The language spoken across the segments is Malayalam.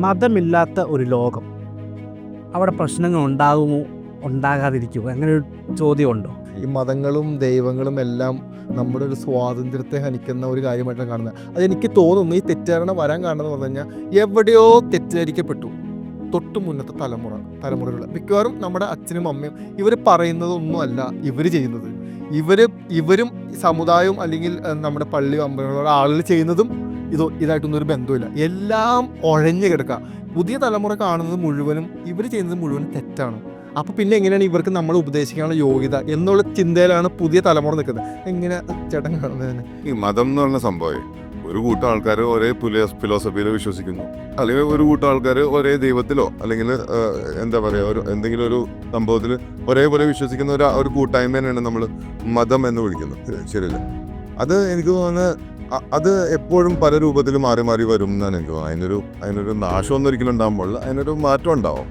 മതമില്ലാത്ത ഒരു ലോകം. അവിടെ പ്രശ്നങ്ങൾ ഉണ്ടാകുമോ? ഉണ്ടാകാതിരിക്കുമോ? അങ്ങനെ ഒരു ചോദ്യമുണ്ടോ? ഈ മതങ്ങളും ദൈവങ്ങളും എല്ലാം നമ്മുടെ ഒരു സ്വാതന്ത്ര്യത്തെ ഹനിക്കുന്ന ഒരു കാര്യമായിട്ടാണ് കാണുന്നത്. അതെനിക്ക് തോന്നുന്നു ഈ തെറ്റിദ്ധാരണ വരാൻ കാരണം എന്ന് പറഞ്ഞു കഴിഞ്ഞാൽ എവിടെയോ തെറ്റിദ്ധരിക്കപ്പെട്ടു. തൊട്ട് മുന്നത്തെ തലമുറ തലമുറകൾ. മിക്കവാറും നമ്മുടെ അച്ഛനും അമ്മയും ഇവർ പറയുന്നതൊന്നുമല്ല ഇവർ ചെയ്യുന്നത്. ഇവർ ഇവരും സമുദായവും അല്ലെങ്കിൽ നമ്മുടെ പള്ളിയും അമ്പലങ്ങളോട് ആളുകൾ ചെയ്യുന്നതും ഇത് ഇതായിട്ടൊന്നും ഒരു ബന്ധമില്ല എല്ലാം ഒഴഞ്ഞു കിടക്കുക പുതിയ തലമുറ കാണുന്നത് മുഴുവനും ഇവർ ചെയ്യുന്നത് മുഴുവനും തെറ്റാണ്. അപ്പോൾ പിന്നെ എങ്ങനെയാണ് ഇവർക്ക് നമ്മൾ ഉപദേശിക്കാനുള്ള യോഗ്യത എന്നുള്ള ചിന്തയിലാണ് പുതിയ തലമുറ നിൽക്കുന്നത്. എങ്ങനെ ചേട്ടൻ കാണുന്നത് ഈ മതം എന്ന് പറഞ്ഞ സംഭവം ഒരു കൂട്ടം ആൾക്കാർ ഒരേ ഫിലോസഫിയിൽ വിശ്വസിക്കുന്നു. അല്ലെങ്കിൽ ഒരു കൂട്ടം ആൾക്കാർ ഒരേ ദൈവത്തിലോ അല്ലെങ്കിൽ എന്താ പറയുക ഒരു എന്തെങ്കിലും ഒരു സംഭവത്തിൽ ഒരേപോലെ വിശ്വസിക്കുന്ന ഒരു ഒരു കൂട്ടായ്മേനെയാണ് നമ്മൾ മതം എന്ന് വിളിക്കുന്നത്. ശരിയല്ല? അത് എനിക്ക് തോന്നുന്നത് അത് എപ്പോഴും പല രൂപത്തിൽ മാറി മാറി വരും എന്നാണ് എനിക്ക് തോന്നുന്നത്. അതിനൊരു അതിനൊരു നാശമൊന്നും ഒരിക്കലും ഉണ്ടാകുമ്പോൾ അതിനൊരു മാറ്റം ഉണ്ടാവും.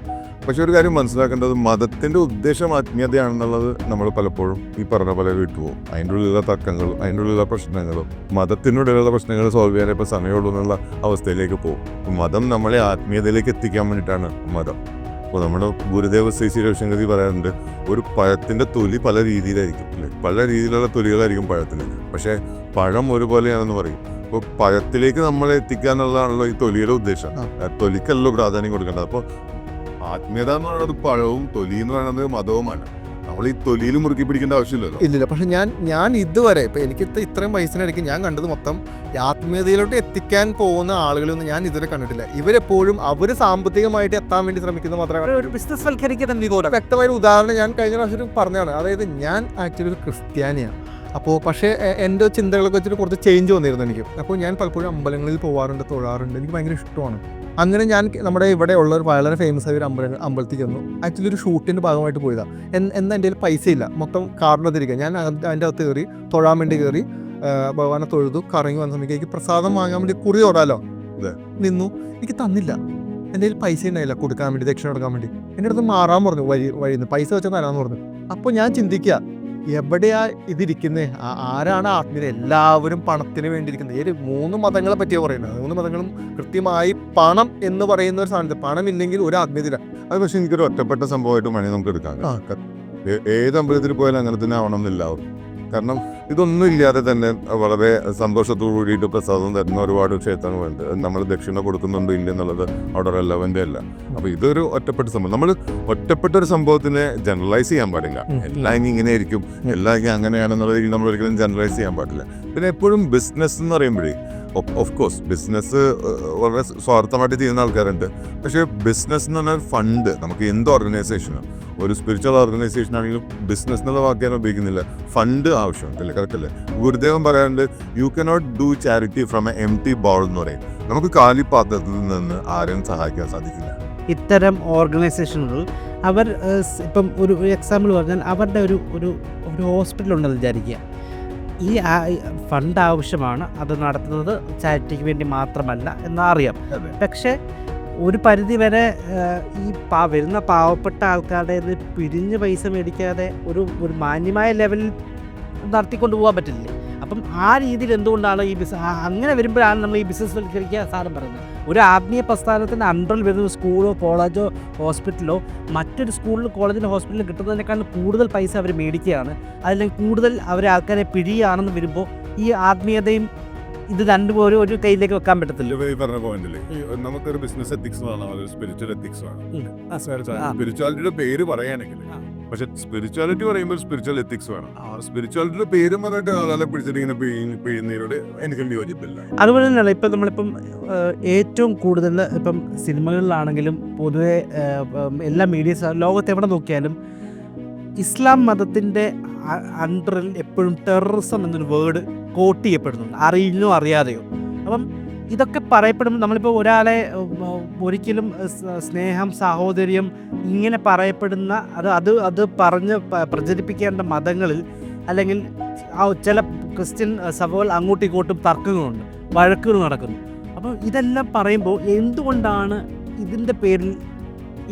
പക്ഷെ ഒരു കാര്യം മനസ്സിലാക്കേണ്ടത് മതത്തിന്റെ ഉദ്ദേശം ആത്മീയതയാണെന്നുള്ളത് നമ്മൾ പലപ്പോഴും ഈ പറഞ്ഞ പോലെ വിട്ടുപോകും. അതിന്റെ ഉള്ളിലുള്ള തർക്കങ്ങളും അതിന്റെ ഉള്ളിലുള്ള പ്രശ്നങ്ങളും മതത്തിനുള്ളിലുള്ള പ്രശ്നങ്ങൾ സോൾവ് ചെയ്യാനേ ഇപ്പോൾ സമയമുള്ളൂ എന്നുള്ള അവസ്ഥയിലേക്ക് പോകും. മതം നമ്മളെ ആത്മീയതയിലേക്ക് എത്തിക്കാൻ വേണ്ടിയിട്ടാണ് മതം. അപ്പോൾ നമ്മുടെ ഗുരുദേവ ശ്രീ ശ്രീ രവിശങ്കരി പറയാറുണ്ട് ഒരു പഴത്തിന്റെ തൊലി പല രീതിയിലായിരിക്കും അല്ലേ? പല രീതിയിലുള്ള തൊലികളായിരിക്കും പഴത്തിന് പക്ഷേ പഴം ഒരുപോലെയാണെന്ന് പറയും. അപ്പോൾ പഴത്തിലേക്ക് നമ്മളെ എത്തിക്കുക എന്നുള്ളതാണല്ലോ ഈ തൊലിയുടെ ഉദ്ദേശം. തൊലിക്കല്ലോ പ്രാധാന്യം കൊടുക്കേണ്ടത്. അപ്പോൾ ആത്മീയത എന്ന് പറയുന്നത് പഴവും തൊലി എന്ന് പറയുന്നത് മതവുമാണ്. നമ്മൾ ഈ തൊലിയിൽ മുറുക്കി പിടിക്കേണ്ട ആവശ്യമില്ലല്ലോ. ഇല്ലില്ല പക്ഷെ ഞാൻ ഞാൻ ഇതുവരെ ഇപ്പൊ എനിക്ക് ഇത്രയും വയസ്സിനിടയ്ക്ക് ഞാൻ കണ്ടത് മൊത്തം ആത്മീയതയിലോട്ട് എത്തിക്കാൻ പോകുന്ന ആളുകളൊന്നും ഞാൻ ഇതുവരെ കണ്ടിട്ടില്ല. ഇവരെപ്പോഴും അവർ സാമ്പത്തികമായിട്ട് എത്താൻ വേണ്ടി ശ്രമിക്കുന്നത് മാത്രമേ ഒരു ബിസിനസ് വൽക്കരിക്കുന്ന നിഗൂഢം വ്യക്തമായ ഒരു ഉദാഹരണം ഞാൻ കഴിഞ്ഞ പ്രാവശ്യം പറഞ്ഞതാണ്. അതായത് ഞാൻ ആക്ച്വലി ഒരു ക്രിസ്ത്യാനിയാണ്. അപ്പോൾ പക്ഷേ എന്റെ ചിന്തകളൊക്കെ വെച്ചിട്ട് കുറച്ച് ചേഞ്ച് വന്നിരുന്നു എനിക്ക്. അപ്പോൾ ഞാൻ പലപ്പോഴും അമ്പലങ്ങളിൽ പോകാറുണ്ട് തൊഴാറുണ്ട്. എനിക്ക് ഭയങ്കര ഇഷ്ടമാണ്. അങ്ങനെ ഞാൻ നമ്മുടെ ഇവിടെ ഉള്ള ഒരു വളരെ ഫേമസ് ആയ ഒരു അമ്പല അമ്പലത്തിൽ ചെന്നു. ആക്ച്വലി ഒരു ഷൂട്ടിന്റെ ഭാഗമായിട്ട് പോയതാണ് എന്നാൽ എന്റെ കയ്യിൽ പൈസ ഇല്ല മൊത്തം കാറിനകത്തിരിക്കുക ഞാൻ അത് അതിന്റെ അകത്ത് കയറി തൊഴാൻ വേണ്ടി കയറി ഭഗവാനെ തൊഴുതു കറങ്ങി വന്ന സമയത്ത് എനിക്ക് പ്രസാദം വാങ്ങാൻ വേണ്ടി കുറി തൊടാലോ. നിന്നു. എനിക്ക് തന്നില്ല. എന്റെ കയ്യിൽ പൈസ ഉണ്ടായില്ല കൊടുക്കാൻ വേണ്ടി ദക്ഷിണ കൊടുക്കാൻ വേണ്ടി. എന്റെ അടുത്ത് മാറാൻ പറഞ്ഞു വഴി വഴിയിൽ നിന്ന്. പൈസ വെച്ചാൽ തരാമെന്ന് പറഞ്ഞു. അപ്പോൾ ഞാൻ ചിന്തിക്കുക എവിടെയാ ഇതിരിക്കുന്നത് ആരാണ് ആത്മീയത എല്ലാവരും പണത്തിന് വേണ്ടി ഇരിക്കുന്നത് ഈ ഒരു മൂന്ന് മതങ്ങളെ പറ്റിയാണ് പറയുന്നത്. മൂന്ന് മതങ്ങളും കൃത്യമായി പണം എന്ന് പറയുന്ന ഒരു സാധനത്തിൽ പണം ഇല്ലെങ്കിൽ ഒരു ആത്മീയത അത് പക്ഷെ എനിക്കൊരു ഒറ്റപ്പെട്ട സംഭവമായിട്ട് വേണമെങ്കിൽ നമുക്ക് എടുക്കാം. ഏത് അമ്പലത്തിൽ പോയാലും അങ്ങനെ തന്നെ ആവണം എന്നില്ല. കാരണം ഇതൊന്നും ഇല്ലാതെ തന്നെ വളരെ സന്തോഷത്തോടു കൂടിയിട്ട് പ്രസാദം തരുന്ന ഒരുപാട് ക്ഷേത്രങ്ങളുണ്ട് നമ്മൾ ദക്ഷിണ കൊടുക്കുന്നുണ്ടോ ഇല്ല എന്നുള്ളത് അവിടെ റെലവന്റ് അല്ല അപ്പൊ ഇതൊരു ഒറ്റപ്പെട്ട സംഭവം. നമ്മൾ ഒറ്റപ്പെട്ട ഒരു സംഭവത്തിനെ ജനറലൈസ് ചെയ്യാൻ പാടില്ല. എല്ലാ എല്ലാം ഇനി ഇങ്ങനെ ആയിരിക്കും. എല്ലാം ഇനി അങ്ങനെയാണെന്നുള്ള രീതിയിൽ നമ്മൾ ഒരിക്കലും ജനറലൈസ് ചെയ്യാൻ പാടില്ല. പിന്നെ എപ്പോഴും ബിസിനസ് എന്ന് പറയുമ്പോഴേ ഓഫ് കോഴ്സ് ബിസിനസ് വളരെ സ്വാർത്ഥമായിട്ട് ചെയ്യുന്ന ആൾക്കാരുണ്ട്. പക്ഷേ ബിസിനസ് എന്ന് പറഞ്ഞാൽ ഫണ്ട് നമുക്ക് എന്ത് ഓർഗനൈസേഷനും ഒരു സ്പിരിച്വൽ ഓർഗനൈസേഷൻ ആണെങ്കിലും ബിസിനസ് എന്നുള്ള വാക്ക് ഞാൻ ഉപയോഗിക്കുന്നില്ല. ഫണ്ട് ആവശ്യമുണ്ട് അല്ലേ? കറക്റ്റ് അല്ലേ? ഗുരുദേവൻ പറയാറുണ്ട് you cannot do charity from a empty bowl എന്ന് പറയും. നമുക്ക് കാലിപ്പാത്രത്തിൽ നിന്ന് ആരെയും സഹായിക്കാൻ സാധിക്കില്ല. ഇത്തരം ഓർഗനൈസേഷനുകൾ അവർ ഇപ്പം ഒരു എക്സാമ്പിൾ പറഞ്ഞാൽ അവരുടെ ഒരു ഒരു ഒരു ഹോസ്പിറ്റൽ ഉണ്ടെന്ന് വിചാരിക്കുക. ഈ ഫണ്ട് ആവശ്യമാണ്. അത് നടത്തുന്നത് ചാരിറ്റിക്ക് വേണ്ടി മാത്രമല്ല എന്നറിയാം. പക്ഷേ ഒരു പരിധി വരെ ഈ പാ വരുന്ന പാവപ്പെട്ട ആൾക്കാരുടെ നിന്ന് പിരിഞ്ഞ് പൈസ മേടിക്കാതെ ഒരു ഒരു മാന്യമായ ലെവലിൽ നടത്തിക്കൊണ്ട് പോകാൻ പറ്റില്ലേ? അപ്പം ആ രീതിയിൽ എന്തുകൊണ്ടാണ് ഈ ബിസ് അങ്ങനെ വരുമ്പോഴാണ് നമ്മൾ ഈ ബിസിനസ് വൽക്കരിക്കുക സാധനം പറയുന്നത്? ഒരു ആത്മീയ പ്രസ്ഥാനത്തിന്റെ അണ്ടറിൽ വരുന്ന സ്കൂളോ കോളേജോ ഹോസ്പിറ്റലോ മറ്റൊരു സ്കൂളിലും കോളേജിലും ഹോസ്പിറ്റലിലും കിട്ടുന്നതിനേക്കാൾ കൂടുതൽ പൈസ അവർ മേടിക്കുകയാണ്. അതിലും കൂടുതൽ അവർ ആൾക്കാരെ പിഴിയാണെന്ന് വരുമ്പോൾ ഈ ആത്മീയതയും ഇത് രണ്ടും ഒരു ഒരു കയ്യിലേക്ക് വെക്കാൻ പറ്റത്തില്ല. ഈ പറഞ്ഞ പോയിന്റിൽ നമുക്കൊരു ബിസിനസ് എത്തിക്സ് വേണം ഒരു സ്പിരിച്വൽ എത്തിക്സ് വേണം. സ്പിരിച്വാലിറ്റിയുടെ പേര് പറയാനെങ്കിൽ ആ. പക്ഷെ സ്പിരിച്വാലിറ്റി പറയുമ്പോൾ സ്പിരിച്വൽ എത്തിക്സ് വേണം. ആ സ്പിരിച്വാലിറ്റിയുടെ പേര് പറഞ്ഞിട്ട് ആളെ പിടിച്ചിട്ട് എനിക്ക് യോജിപ്പില്ല. അതുപോലെ തന്നെയാണ് ഇപ്പം നമ്മളിപ്പം ഏറ്റവും കൂടുതൽ ഇപ്പം സിനിമകളിലാണെങ്കിലും പൊതുവെ എല്ലാ മീഡിയസ് ലോകത്ത് എവിടെ നോക്കിയാലും ഇസ്ലാം മതത്തിന്റെ അണ്ടറിൽ എപ്പോഴും ടെററിസം എന്നൊരു വേർഡ് കോട്ട് ചെയ്യപ്പെടുന്നുണ്ട്. അറിയില്ലോ അറിയാതെയോ. അപ്പം ഇതൊക്കെ പറയപ്പെടുമ്പോൾ നമ്മളിപ്പോൾ ഒരാളെ ഒരിക്കലും സ്നേഹം സാഹോദര്യം ഇങ്ങനെ പറയപ്പെടുന്ന അത് അത് അത് പറഞ്ഞ് പ്രചരിപ്പിക്കേണ്ട മതങ്ങളിൽ അല്ലെങ്കിൽ ആ ചില ക്രിസ്ത്യൻ സഭകൾ അങ്ങോട്ടും ഇങ്ങോട്ടും തർക്കങ്ങളുണ്ട് വഴക്കുകൾ നടക്കുന്നു. അപ്പോൾ ഇതെല്ലാം പറയുമ്പോൾ എന്തുകൊണ്ടാണ് ഇതിന്റെ പേരിൽ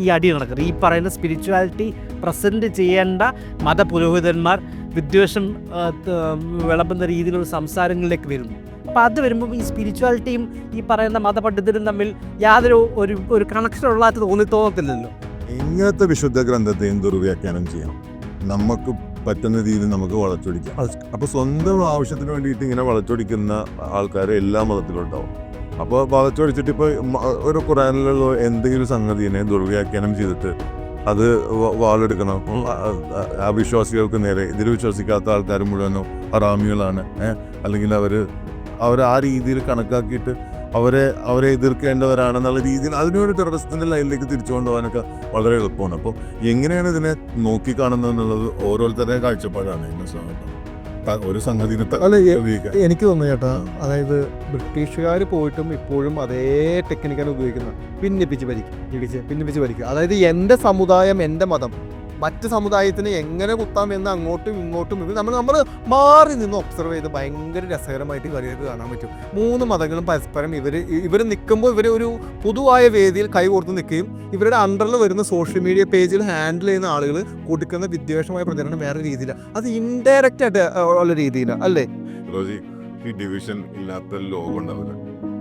ഈ അടി നടക്കുന്നത്? ഈ പറയുന്ന സ്പിരിച്വാലിറ്റി പ്രസന്റ് ചെയ്യേണ്ട മതപുരോഹിതന്മാർ വിദ്വേഷം വിളമ്പുന്ന രീതിയിലുള്ള സംസാരങ്ങളിലേക്ക് വരുന്നു. അപ്പം അത് വരുമ്പോൾ ഈ സ്പിരിച്വാലിറ്റിയും ഈ പറയുന്ന മതപണ്ഡിതരും തമ്മിൽ യാതൊരു ഒരു ഒരു കണക്ഷൻ ഉള്ളതായിട്ട് തോന്നി തോന്നത്തില്ലല്ലോ. ഇങ്ങനത്തെ വിശുദ്ധ ഗ്രന്ഥത്തെയും ദുർവ്യാഖ്യാനം ചെയ്യാം നമുക്ക് പറ്റുന്ന രീതിയിൽ നമുക്ക് വളച്ചൊടിക്കാം. അപ്പോൾ സ്വന്തം ആവശ്യത്തിന് വേണ്ടിയിട്ട് ഇങ്ങനെ വളച്ചൊടിക്കുന്ന ആൾക്കാർ എല്ലാ മതത്തിലും ഉണ്ടാവും അപ്പോൾ വളച്ചൊടിച്ചിട്ട് ഇപ്പോൾ ഒരു ഖുറാനിലുള്ള എന്തെങ്കിലും സംഗതിനെ ദുർവ്യാഖ്യാനം ചെയ്തിട്ട് അത് വാളെടുക്കണം. അവിശ്വാസികൾക്ക് നേരെ ഇതിൽ വിശ്വസിക്കാത്ത ആൾക്കാർ മുഴുവനും ഹറാമികളാണ് അല്ലെങ്കിൽ അവർ അവർ ആ രീതിയിൽ കണക്കാക്കിയിട്ട് അവരെ അവരെ എതിർക്കേണ്ടവരാണെന്നുള്ള രീതിയിൽ അതിനൊരു ടെററിസ്റ്റിന്റെ ലൈനിലേക്ക് തിരിച്ചു കൊണ്ടുപോകാനൊക്കെ വളരെ എളുപ്പമാണ്. അപ്പോൾ എങ്ങനെയാണ് ഇതിനെ നോക്കിക്കാണുന്നത് എന്നുള്ളത് ഓരോരുത്തരുടെ കാഴ്ചപ്പാടാണ് എന്നെ സംബന്ധിച്ചിടത്തോളം. ഒരു സംഗതിനെ ത- അല്ല എ- എനിക്ക് തോന്നുന്നു ചേട്ടാ അതായത് ബ്രിട്ടീഷുകാർ പോയിട്ടും ഇപ്പോഴും അതേ ടെക്നിക്കാണ് ഉപയോഗിക്കുന്നത് ഭിന്നിപ്പിച്ച് ഭരിക്കും ഇടിച്ച് ഭിന്നിപ്പിച്ച് ഭരിക്കുക അതായത് എന്റെ സമുദായം എന്റെ മതം മറ്റ് സമുദായത്തിന് എങ്ങനെ കുത്താം എന്ന് അങ്ങോട്ടും ഇങ്ങോട്ടും നമ്മൾ നമ്മൾ മാറി നിന്ന് ഒബ്സർവ് ചെയ്ത് ഭയങ്കര രസകരമായിട്ട് കളിയൊക്കെ കാണാൻ പറ്റും. മൂന്ന് മതങ്ങളും പരസ്പരം ഇവർ ഇവർ നിൽക്കുമ്പോൾ ഇവർ ഒരു പൊതുവായ വേദിയിൽ കൈകോർത്ത് നിൽക്കുകയും ഇവരുടെ അണ്ടറിൽ വരുന്ന സോഷ്യൽ മീഡിയ പേജിൽ ഹാൻഡിൽ ചെയ്യുന്ന ആളുകൾ കൊടുക്കുന്ന വിദ്വേഷമായ പ്രചരണം വേറെ രീതിയിലാണ് അത് ഇൻഡയറക്റ്റ് ആയിട്ട് ഉള്ള രീതിയിലാണ് അല്ലേ? ഈ ഡിവിഷൻ ഇല്ലാത്ത ലോകം ഉണ്ടാവില്ല.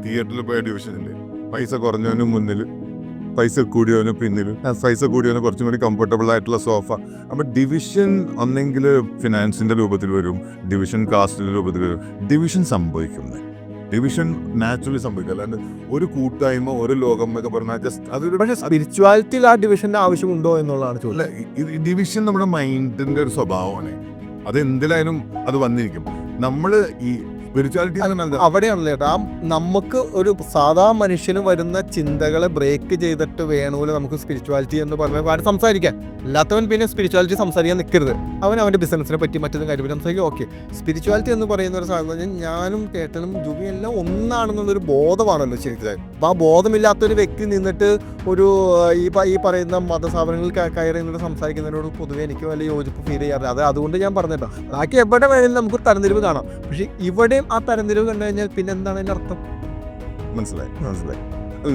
തിയേറ്ററിൽ പോയ ഡിവിഷൻ ഇല്ലേ? പൈസ കുറഞ്ഞവന് മുന്നിൽ പൈസ കൂടിയവന് പിന്നിൽ പൈസ കൂടിയവന് കുറച്ചും കൂടി കംഫർട്ടബിൾ ആയിട്ടുള്ള സോഫ അപ്പൊ ഡിവിഷൻ ഒന്നെങ്കിൽ ഫിനാൻസിന്റെ രൂപത്തിൽ വരും ഡിവിഷൻ കാസ്റ്റിന്റെ രൂപത്തിൽ വരും. ഡിവിഷൻ സംഭവിക്കുന്നത്. ഡിവിഷൻ നാച്ചുറലി സംഭവിക്കും. അല്ലാണ്ട് ഒരു കൂട്ടായ്മ ഒരു ലോകം എന്നൊക്കെ പറഞ്ഞാൽ ജസ്റ്റ് അതൊരു പക്ഷേ സ്പിരിച്വാലിറ്റിയിൽ ആ ഡിവിഷന്റെ ആവശ്യമുണ്ടോ എന്നുള്ളതാണ് ചോദിച്ചത് ഡിവിഷൻ നമ്മുടെ മൈൻഡിന്റെ ഒരു സ്വഭാവമാണ്. അത് എന്തിലായാലും അത് വന്നിരിക്കും. നമ്മൾ ഈ സ്പിരിച്വാലിറ്റി അവിടെയാണല്ലോ ചേട്ടാ. നമുക്ക് ഒരു സാധാ മനുഷ്യന് വരുന്ന ചിന്തകളെ ബ്രേക്ക് ചെയ്തിട്ട് വേണമല്ലോ നമുക്ക് സ്പിരിച്വാലിറ്റി എന്ന് പറഞ്ഞ കാര്യം സംസാരിക്കാൻ. അല്ലാത്തവൻ പിന്നെ സ്പിരിച്വാലിറ്റി സംസാരിക്കാൻ നിൽക്കരുത് അവൻ അവന്റെ ബിസിനസ്സിനെ പറ്റി മറ്റൊരു കാര്യം സംസാരിക്കും. ഓക്കെ സ്പിരിച്വാലിറ്റി എന്ന് പറയുന്ന ഒരു സാധനം ഞാനും കേട്ടനും ജുബിയും എല്ലാം ഒന്നാണെന്നുള്ളൊരു ബോധമാണല്ലോ ശരിക്കും അപ്പൊ ആ ബോധമില്ലാത്ത ഒരു വ്യക്തി നിന്നിട്ട് ഒരു ഈ ഈ പറയുന്ന മതസ്ഥാപനങ്ങളിൽ കയറി നിന്നിട്ട് സംസാരിക്കുന്നതിനോട് പൊതുവെ എനിക്ക് വലിയ യോജിപ്പ് ഫീൽ ചെയ്യാറില്ല. അത് അതുകൊണ്ട് ഞാൻ പറഞ്ഞിട്ടോ ബാക്കി എവിടെ വേണമെങ്കിലും നമുക്ക് തരംതിരിവ് കാണാം. പക്ഷേ ഇവിടെയും ആ തരംതിരിവ് കണ്ടു കഴിഞ്ഞാൽ പിന്നെ എന്താണ് അതിന്റെ അർത്ഥം? മനസ്സിലായി മനസ്സിലായി.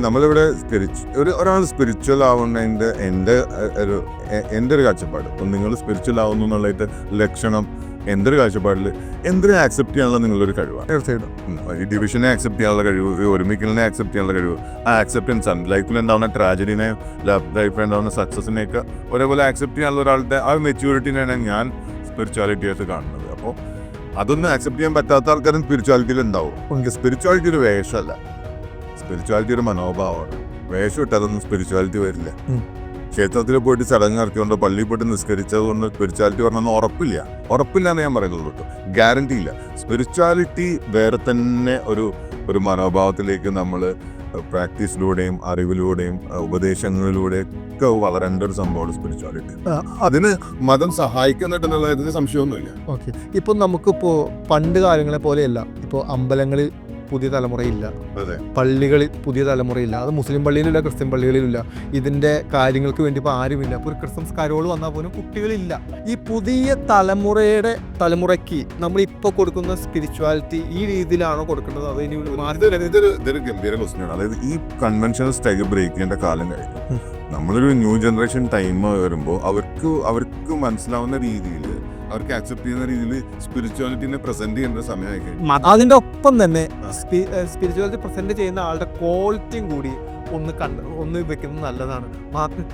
നമ്മളിവിടെ സ്പിരിച്വൽ ഒരു ഒരാൾ സ്പിരിച്വൽ ആവുന്നതിന്റെ എന്റെ ഒരു എന്റെ ഒരു കാഴ്ചപ്പാട്. അപ്പം നിങ്ങൾ സ്പിരിച്വൽ ആവുന്നു എന്നുള്ളതിന്റെ ലക്ഷണം എന്റെ ഒരു കാഴ്ചപ്പാടിൽ എന്തിനെ ആക്സെപ്റ്റ് ചെയ്യാനുള്ള നിങ്ങളൊരു കഴിവാണ്. തീർച്ചയായിട്ടും. ഡിവിഷനെ ആക്സെപ്റ്റ് ചെയ്യാനുള്ള കഴിവ് ഈ ഒരുമിക്കലിനെ ആക്സെപ്റ്റ് ചെയ്യാനുള്ള കഴിവ്. ആ ആക്സെപ്റ്റൻസ് ആണ്. ലൈഫിൽ ഉണ്ടാവുന്ന ട്രാജഡിനെ ലൈഫിൽ ഉണ്ടാവുന്ന സക്സസിനെയൊക്കെ ഒരേപോലെ ആക്സെപ്റ്റ് ചെയ്യാനുള്ള ഒരാളുടെ ആ മെച്യൂരിറ്റിനെയാണ് ഞാൻ സ്പിരിച്വാലിറ്റി ആയിട്ട് കാണുന്നത്. അതൊന്നും ആക്സെപ്റ്റ് ചെയ്യാൻ പറ്റാത്ത ആൾക്കാരും സ്പിരിച്വാലിറ്റിയിൽ ഉണ്ടാവും എനിക്ക് സ്പിരിച്വാലിറ്റി ഒരു വേഷമല്ല. സ്പിരിച്വാലിറ്റി ഒരു മനോഭാവമാണ്. വേഷം ഇട്ടതൊന്നും സ്പിരിച്വാലിറ്റി വരില്ല. ക്ഷേത്രത്തിൽ പോയിട്ട് ചടങ്ങ് നടത്തിക്കൊണ്ട് പള്ളിയിൽ പോയിട്ട് നിസ്കരിച്ചത് കൊണ്ട് സ്പിരിച്വാലിറ്റി പറഞ്ഞൊന്നും ഉറപ്പില്ല. ഉറപ്പില്ല എന്ന് ഞാൻ പറയുന്നത് കേട്ടോ. ഗ്യാരണ്ടി ഇല്ല. സ്പിരിച്വാലിറ്റി വേറെ തന്നെ ഒരു ഒരു മനോഭാവത്തിലേക്ക് നമ്മൾ പ്രാക്ടീസിലൂടെയും അറിവിലൂടെയും ഉപദേശങ്ങളിലൂടെ ഉപദേശങ്ങളിലൂടെയും ഒക്കെ വളരേണ്ട ഒരു സംഭവമാണ് സ്പിരിച്വാലിറ്റി. അതിന് മതം സഹായിക്കുന്നുണ്ടെന്നുള്ളതിന് സംശയമൊന്നുമില്ല. ഓക്കെ. ഇപ്പൊ നമുക്കിപ്പോ പണ്ട് കാലങ്ങളെ പോലെയല്ല. ഇപ്പോൾ അമ്പലങ്ങളിൽ പുതിയ തലമുറയില്ല. പള്ളികളിൽ പുതിയ തലമുറയില്ല. അത് മുസ്ലിം പള്ളിയിലില്ല ക്രിസ്ത്യൻ പള്ളികളിലില്ല. ഇതിന്റെ കാര്യങ്ങൾക്ക് വേണ്ടി ഇപ്പോൾ ആരുമില്ല. ഇപ്പോൾ ഒരു ക്രിസ്മസ് കരോൾ വന്നാൽ പോലും കുട്ടികളില്ല. ഈ പുതിയ തലമുറയുടെ തലമുറയ്ക്ക് നമ്മൾ ഇപ്പോൾ കൊടുക്കുന്ന സ്പിരിച്വാലിറ്റി ഈ രീതിയിലാണോ കൊടുക്കേണ്ടത്? അത് ഇനി ഇതൊരു ഗംഭീര ക്വസ്റ്റ്യൻ അതായത് ഈ കൺവെൻഷണൽ സ്റ്റൈൽ ബ്രേക്ക് ചെയ്യേണ്ട കാലം കഴിഞ്ഞു. നമ്മളൊരു ന്യൂ ജനറേഷൻ ടൈം വരുമ്പോൾ അവർക്ക് അവർക്ക് മനസ്സിലാവുന്ന രീതിയിൽ അവർക്ക് അക്സെപ്റ്റ് ചെയ്യുന്ന രീതിയിൽ സ്പിരിച്വാലിറ്റിനെ പ്രസന്റ് ചെയ്യേണ്ട സമയമായി കഴിഞ്ഞു അതിന്റെ ഒപ്പം തന്നെ സ്പിരിച്വാലിറ്റി പ്രസന്റ് ചെയ്യുന്ന ആളുടെ ക്വാളിറ്റിയും കൂടി ഒന്ന് കണ്ട് ഒന്ന് വെക്കുന്നത് നല്ലതാണ്. മാത്രം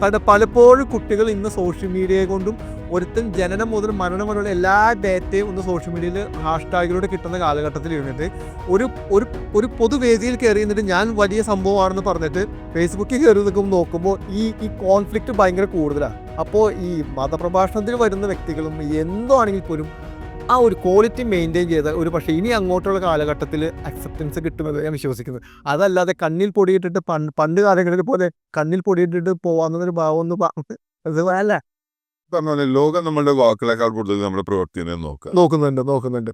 കാരണം പലപ്പോഴും കുട്ടികൾ ഇന്ന് സോഷ്യൽ മീഡിയയെ കൊണ്ടും ഒരുത്തൻ ജനനം മുതൽ മരണം വരെയുള്ള എല്ലാ ഡേറ്റയും ഒന്ന് സോഷ്യൽ മീഡിയയിൽ ഹാഷ്ടാഗിലൂടെ കിട്ടുന്ന കാലഘട്ടത്തിൽ ഇരുന്നിട്ട് ഒരു ഒരു ഒരു പൊതുവേദിയിൽ കയറി നിന്നിട്ട് ഞാൻ വലിയ സംഭവമാണെന്ന് പറഞ്ഞിട്ട് ഫേസ്ബുക്കിൽ കയറി നിൽക്കുമ്പോൾ നോക്കുമ്പോൾ ഈ ഈ കോൺഫ്ലിക്റ്റ് ഭയങ്കര കൂടുതലാണ് അപ്പോൾ ഈ മതപ്രഭാഷണത്തിൽ വരുന്ന വ്യക്തികളും എന്തോ ആണെങ്കിൽ പോലും ആ ഒരു ക്വാളിറ്റി മെയിന്റെയിൻ ചെയ്ത ഒരു പക്ഷേ ഇനി അങ്ങോട്ടുള്ള കാലഘട്ടത്തിൽ അക്സെപ്റ്റൻസ് കിട്ടുമെന്ന് ഞാൻ വിശ്വസിക്കുന്നത് അതല്ലാതെ കണ്ണിൽ പൊടിയിട്ടിട്ട് പണ്ട് പണ്ട് കാലങ്ങളിൽ പോലെ കണ്ണിൽ പൊടിയിട്ടിട്ട് പോവാന്നൊരു ഭാവം ഒന്ന് അത് അല്ല. പറഞ്ഞ ലോകം നമ്മളുടെ വാക്കുകളെക്കാൾ കൂടുതൽ നമ്മുടെ പ്രവർത്തിനെ നോക്കുക. നോക്കുന്നുണ്ട് നോക്കുന്നുണ്ട്.